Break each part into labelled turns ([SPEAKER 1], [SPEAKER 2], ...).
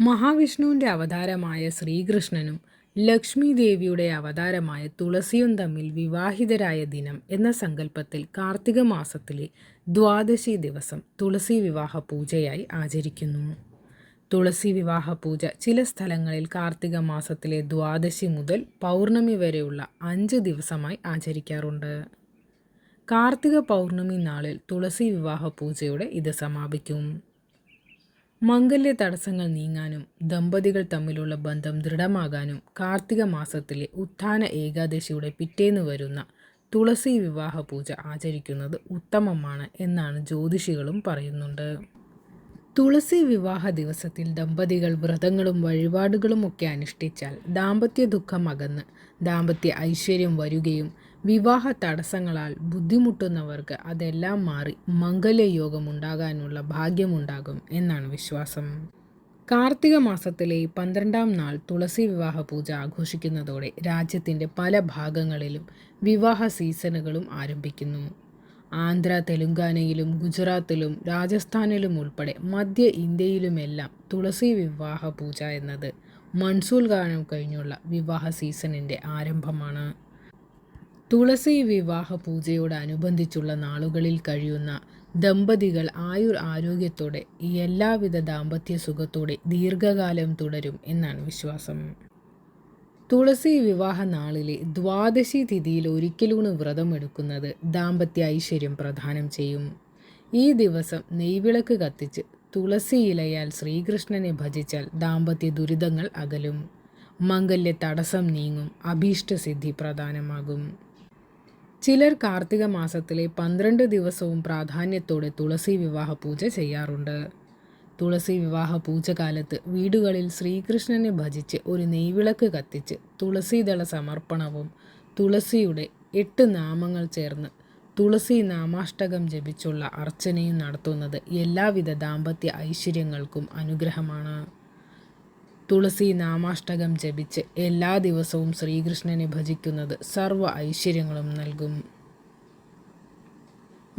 [SPEAKER 1] മഹാവിഷ്ണുവിന്റെ അവതാരമായ ശ്രീകൃഷ്ണനും ലക്ഷ്മി ദേവിയുടെ അവതാരമായ തുളസിയും തമ്മിൽ വിവാഹിതരായ ദിനം എന്ന സങ്കല്പത്തിൽ കാർത്തിക മാസത്തിലെ ദ്വാദശി ദിവസം തുളസി വിവാഹ പൂജയായി ആചരിക്കുന്നു. തുളസി വിവാഹ പൂജ ചില സ്ഥലങ്ങളിൽ കാർത്തിക മാസത്തിലെ ദ്വാദശി മുതൽ പൗർണമി വരെയുള്ള അഞ്ച് ദിവസമായി ആചരിക്കാറുണ്ട്. കാർത്തിക പൗർണമി നാളിൽ തുളസി വിവാഹ പൂജയോടെ ഇത് സമാപിക്കും. മംഗല്യ തടസ്സങ്ങൾ നീങ്ങാനും ദമ്പതികൾ തമ്മിലുള്ള ബന്ധം ദൃഢമാകാനും കാർത്തിക മാസത്തിലെ ഉത്ഥാന ഏകാദശിയുടെ പിറ്റേന്ന് വരുന്ന തുളസി വിവാഹ പൂജ ആചരിക്കുന്നത് ഉത്തമമാണ് എന്നാണ് ജ്യോതിഷികളും പറയുന്നുണ്ട്. തുളസി വിവാഹ ദിവസത്തിൽ ദമ്പതികൾ വ്രതങ്ങളും വഴിപാടുകളും ഒക്കെ അനുഷ്ഠിച്ചാൽ ദാമ്പത്യ ദുഃഖം അകന്ന് ദാമ്പത്യ ഐശ്വര്യം വരികയും വിവാഹ തടസ്സങ്ങളാൽ ബുദ്ധിമുട്ടുന്നവർക്ക് അതെല്ലാം മാറി മംഗല്യയോഗം ഉണ്ടാകാനുള്ള ഭാഗ്യമുണ്ടാകും എന്നാണ് വിശ്വാസം. കാർത്തിക മാസത്തിലെ പന്ത്രണ്ടാം നാൾ തുളസി വിവാഹ പൂജ ആഘോഷിക്കുന്നതോടെ രാജ്യത്തിന്റെ പല ഭാഗങ്ങളിലും വിവാഹ സീസണുകളും ആരംഭിക്കുന്നു. ആന്ധ്ര തെലുങ്കാനയിലും ഗുജറാത്തിലും രാജസ്ഥാനിലും ഉൾപ്പെടെ മധ്യ ഇന്ത്യയിലുമെല്ലാം തുളസി വിവാഹ പൂജ എന്നത് മൺസൂൺ കാലം കഴിഞ്ഞുള്ള വിവാഹ സീസണിന്റെ ആരംഭമാണ്. തുളസി വിവാഹ പൂജയോടനുബന്ധിച്ചുള്ള നാളുകളിൽ കഴിയുന്ന ദമ്പതികൾ ആയുർ ആരോഗ്യത്തോടെ എല്ലാവിധ ദാമ്പത്യ സുഖത്തോടെ ദീർഘകാലം തുടരും എന്നാണ് വിശ്വാസം. തുളസി വിവാഹ നാളിലെ ദ്വാദശി തിഥിയിൽ ഒരിക്കലൂണ് വ്രതമെടുക്കുന്നത് ദാമ്പത്യ ഐശ്വര്യം പ്രദാനം ചെയ്യും. ഈ ദിവസം നെയ്വിളക്ക് കത്തിച്ച് തുളസി ഇലയാൽ ശ്രീകൃഷ്ണനെ ഭജിച്ചാൽ ദാമ്പത്യ ദുരിതങ്ങൾ അകലും. മംഗല്യ തടസ്സം നീങ്ങും അഭീഷ്ടസിദ്ധി പ്രധാനമാകും ചിലർ കാർത്തിക മാസത്തിലെ പന്ത്രണ്ട് ദിവസവും പ്രാധാന്യത്തോടെ തുളസി വിവാഹ പൂജ ചെയ്യാറുണ്ട്. തുളസി വിവാഹ പൂജകാലത്ത് വീടുകളിൽ ശ്രീകൃഷ്ണനെ ഭജിച്ച് ഒരു നെയ്വിളക്ക് കത്തിച്ച് തുളസീദള സമർപ്പണവും തുളസിയുടെ എട്ട് നാമങ്ങൾ ചേർന്ന് തുളസി നാമാഷ്ടകം ജപിച്ചുള്ള അർച്ചനയും നടത്തുന്നത് എല്ലാവിധ ദാമ്പത്യ ഐശ്വര്യങ്ങൾക്കും അനുഗ്രഹമാണ്. തുളസി നാമാഷ്ടകം ജപിച്ച് എല്ലാ ദിവസവും ശ്രീകൃഷ്ണനെ ഭജിക്കുന്നത് സർവ ഐശ്വര്യങ്ങളും നൽകും.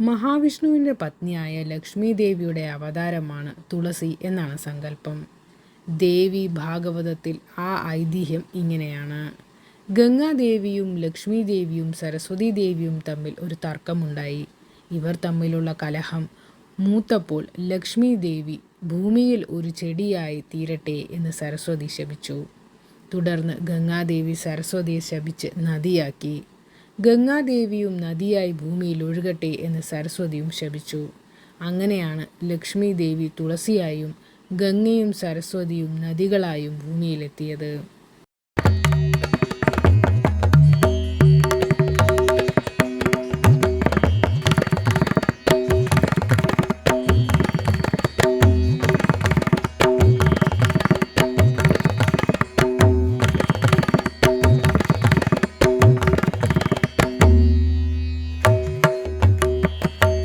[SPEAKER 1] മഹാവിഷ്ണുവിന്റെ പത്നിയായ ലക്ഷ്മി ദേവിയുടെ അവതാരമാണ് തുളസി എന്നാണ് സങ്കല്പം. ദേവി ഭാഗവതത്തിൽ ആ ഐതിഹ്യം ഇങ്ങനെയാണ്. ഗംഗാദേവിയും ലക്ഷ്മി ദേവിയും സരസ്വതി ദേവിയും തമ്മിൽ ഒരു തർക്കമുണ്ടായി. ഇവർ തമ്മിലുള്ള കലഹം മൂത്തപ്പോൾ ലക്ഷ്മി ദേവി ഭൂമിയിൽ ഒരു ചെടിയായി തീരട്ടെ എന്ന് സരസ്വതി ശപിച്ചു. തുടർന്ന് ഗംഗാദേവി സരസ്വതിയെ ശപിച്ച് നദിയാക്കി. ഗംഗാദേവിയും നദിയായി ഭൂമിയിൽ ഒഴുകട്ടെ എന്ന് സരസ്വതിയും ശപിച്ചു. അങ്ങനെയാണ് ലക്ഷ്മി ദേവി തുളസിയായും ഗംഗയും സരസ്വതിയും നദികളായും ഭൂമിയിലെത്തിയത്.